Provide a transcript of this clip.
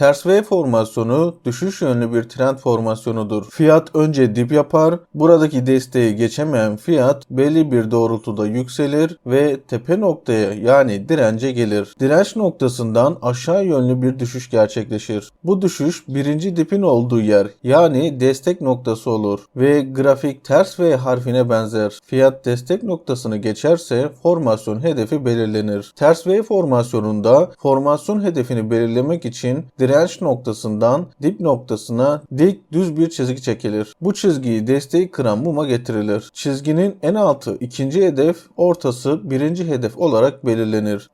Ters V formasyonu düşüş yönlü bir trend formasyonudur. Fiyat önce dip yapar. Buradaki desteği geçemeyen fiyat belli bir doğrultuda yükselir ve tepe noktaya yani dirence gelir. Direnç noktasından aşağı yönlü bir düşüş gerçekleşir. Bu düşüş birinci dipin olduğu yer yani destek noktası olur ve grafik ters V harfine benzer. Fiyat destek noktasını geçerse formasyon hedefi belirlenir. Ters V formasyonunda formasyon hedefini belirlemek için direnç noktasından dip noktasına dik düz bir çizgi çekilir. Bu çizgiyi desteği kıran muma getirilir. Çizginin en altı ikinci hedef, ortası birinci hedef olarak belirlenir.